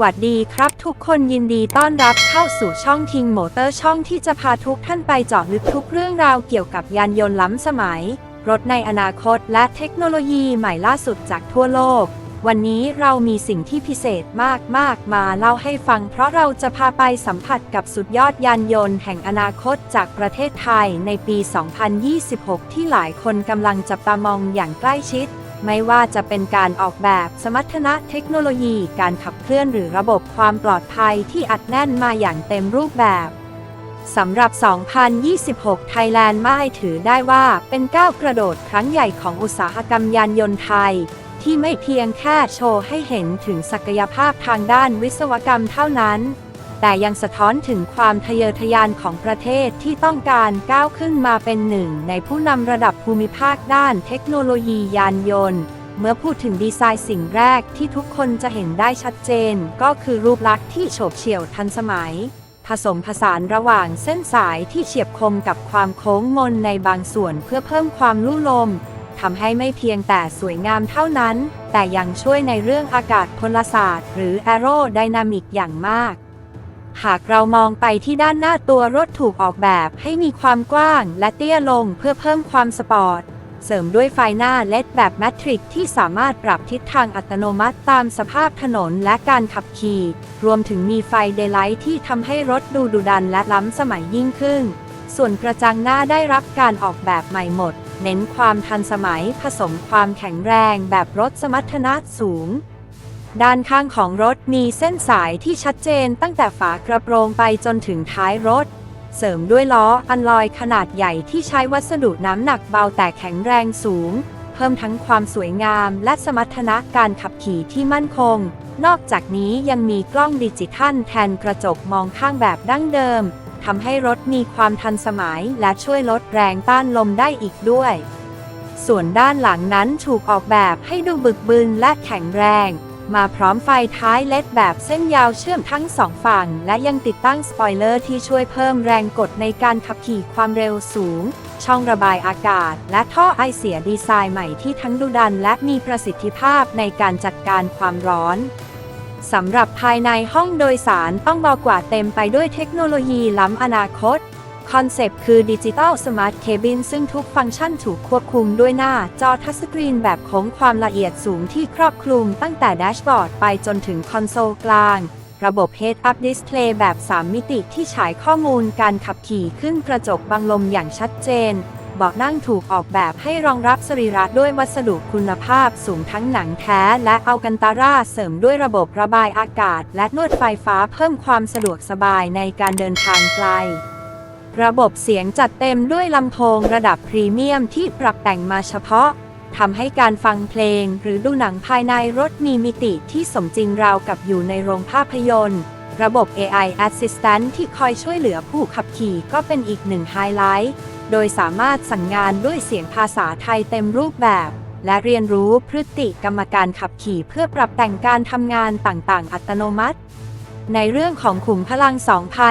วัสดีครับทุกคนยินดีต้อนรับเข้าสู่ช่องทิงโมเตอร์ช่องที่จะพาทุกท่านไปเจาะลึกทุกเรื่องราวเกี่ยวกับยานยนต์ล้ำสมัย รถในอนาคตและเทคโนโลยีใหม่ล่าสุดจากทั่วโลก วันนี้เรามีสิ่งที่พิเศษมากๆ มาเล่าให้ฟัง เพราะเราจะพาไปสัมผัสกับสุดยอดยานยนต์แห่งอนาคตจากประเทศไทยในปี 2026 ที่หลายคนกำลังจับตามองอย่างใกล้ชิด ไม่ว่าจะเป็นการออกแบบสมรรถนะเทคโนโลยี การขับเคลื่อนหรือระบบความปลอดภัยที่อัดแน่นมาอย่างเต็มรูปแบบสำหรับ 2026ไทยแลนด์ไม่ถือได้ว่าเป็นก้าวกระโดดครั้งใหญ่ของอุตสาหกรรมยานยนต์ไทย ที่ไม่เพียงแค่โชว์ให้เห็นถึงศักยภาพทางด้านวิศวกรรมเท่านั้น แต่ยังสะท้อนถึงความทะเยอทะยานของประเทศที่ต้องการก้าวขึ้นมาเป็นหนึ่ง ในผู้นำระดับภูมิภาคด้านเทคโนโลยียานยนต์ เมื่อพูดถึงดีไซน์สิ่งแรกที่ทุกคนจะเห็นได้ชัดเจน ก็คือรูปลักษณ์ที่โฉบเฉี่ยวทันสมัย ผสมผสานระหว่างเส้นสายที่เฉียบคมกับความโค้งมนในบางส่วนเพื่อเพิ่มความลู่ลมทำให้ไม่เพียงแต่สวยงามเท่านั้น แต่ยังช่วยในเรื่องอากาศพลศาสตร์ หรือแอโรไดนามิกอย่างมาก หากเรามองไปที่ด้านหน้าตัวรถถูกออกแบบให้มีความกว้างและเตี้ยลงเพื่อเพิ่มความสปอร์ต เสริมด้วยไฟหน้าเลดแบบแมทริกที่สามารถปรับทิศทางอัตโนมัติตามสภาพถนนและการขับขี่ รวมถึงมีไฟเดย์ไลท์ที่ทำให้รถดูดุดันและล้ำสมัยยิ่งขึ้น ส่วนกระจังหน้าได้รับการออกแบบใหม่หมด เน้นความทันสมัยผสมความแข็งแรงแบบรถสมรรถนะสูง ด้านข้างของรถมีเส้นสายที่ชัดเจนตั้งแต่ฝากระโปรงไปจนถึงท้ายรถ เสริมด้วยล้ออันลอยขนาดใหญ่ที่ใช้วัสดุน้ำหนักเบาแต่แข็งแรงสูง เพิ่มทั้งความสวยงามและสมรรถนะการขับขี่ที่มั่นคง นอกจากนี้ยังมีกล้องดิจิทัลแทนกระจกมองข้างแบบดั้งเดิมทำให้รถมีความทันสมัยและช่วยลดแรงต้านลมได้อีกด้วย ส่วนด้านหลังนั้นถูกออกแบบให้ดูบึกบึนและแข็งแรง มาพร้อมไฟท้ายเลดแบบเส้นยาวเชื่อมทั้งสองฝั่ง และยังติดตั้งสปอยเลอร์ที่ช่วยเพิ่มแรงกดในการขับขี่ความเร็วสูง ช่องระบายอากาศ และท่อไอเสียดีไซน์ใหม่ที่ทั้งดุดันและมีประสิทธิภาพในการจัดการความร้อนสำหรับภายในห้องโดยสารต้องบอกกว่าเต็มไปด้วยเทคโนโลยีล้ำอนาคต คอนเซปต์คือดิจิ t a ลสมาร์ทเคบินซึ่งทุกฟังก์ชันถูกควบคุมด้วยหน้าจอทัชสกรีนแบบโค้งความละเอียดสูงที่ครอบคลุมตั้งแต่แดชบอร์ดไปจนถึงคอนโซลกลาง ระบบ Head Up Display แบบ 3 มิติที่ฉายข้อมูลการขับขี่ขึ้นกระจกบังลมอย่างชัดเจนเบาะนั่งถูกออกแบบให้รองรับสรีระด้วยวัสดุคุณภาพสูงทั้งหนังแท้และอัลกันตาร่าเสริมด้วยระบบระบายอากาศ และนวดไฟฟ้าเพิ่มความสะดวกสบายในการเดินทางไกล ระบบเสียงจัดเต็มด้วยลำโพงระดับพรีเมียมที่ปรับแต่งมาเฉพาะทำให้การฟังเพลงหรือดูหนังภายในรถมีมิติที่สมจริงราวกับอยู่ในโรงภาพยนตร์ ระบบ AI Assistant ที่คอยช่วยเหลือผู้ขับขี่ก็เป็นอีกหนึ่งไฮไลท์ โดยสามารถสั่งงานด้วยเสียงภาษาไทยเต็มรูปแบบ และเรียนรู้พฤติกรรมการขับขี่เพื่อปรับแต่งการทำงานต่างๆ อัตโนมัติ ในเรื่องของขุมพลัง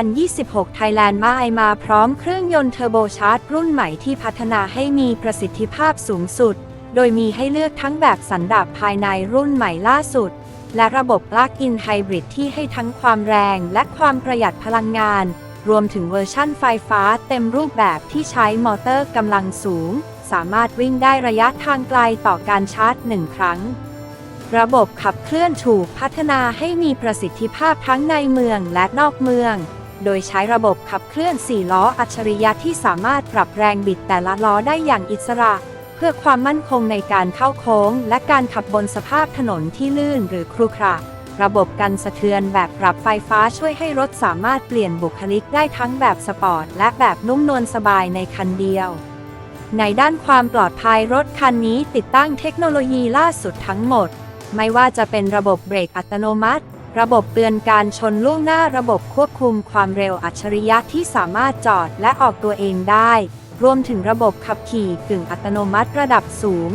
2026ไทยแลนด์มาไอมาพร้อมเครื่องยนต์เทอร์โบชาร์จรุ่นใหม่ที่พัฒนาให้มีประสิทธิภาพสูงสุด โดยมีให้เลือกทั้งแบบสันดาปภายในรุ่นใหม่ล่าสุด และระบบ Plug-in Hybrid ที่ให้ทั้งความแรงและความประหยัดพลังงาน รวมถึงเวอร์ชั่นไฟฟ้าเต็มรูปแบบที่ใช้มอเตอร์กำลังสูง สามารถวิ่งได้ระยะทางไกลต่อการชาร์จหนึ่งครั้ง ระบบขับเคลื่อนถูกพัฒนาให้มีประสิทธิภาพทั้งในเมืองและนอกเมือง โดยใช้ระบบขับเคลื่อน 4 ล้ออัจฉริยะที่สามารถปรับแรงบิดแต่ละล้อได้อย่างอิสระ เพื่อความมั่นคงในการเข้าโค้ง และการขับบนสภาพถนนที่ลื่นหรือครุขระระบบกันสะเทือนแบบปรับไฟฟ้าช่วยให้รถสามารถเปลี่ยนบุคลิกได้ทั้งแบบสปอร์ต และแบบนุ่มนวลสบายในคันเดียว ในด้านความปลอดภัยรถคันนี้ติดตั้งเทคโนโลยีล่าสุดทั้งหมด ไม่ว่าจะเป็นระบบเบรกอัตโนมัติ ระบบเตือนการชนล่วงหน้าระบบควบคุมความเร็วอัจฉริยะที่สามารถจอดและออกตัวเองได้ รวมถึงระบบขับขี่กึ่งอัตโนมัติระดับสูง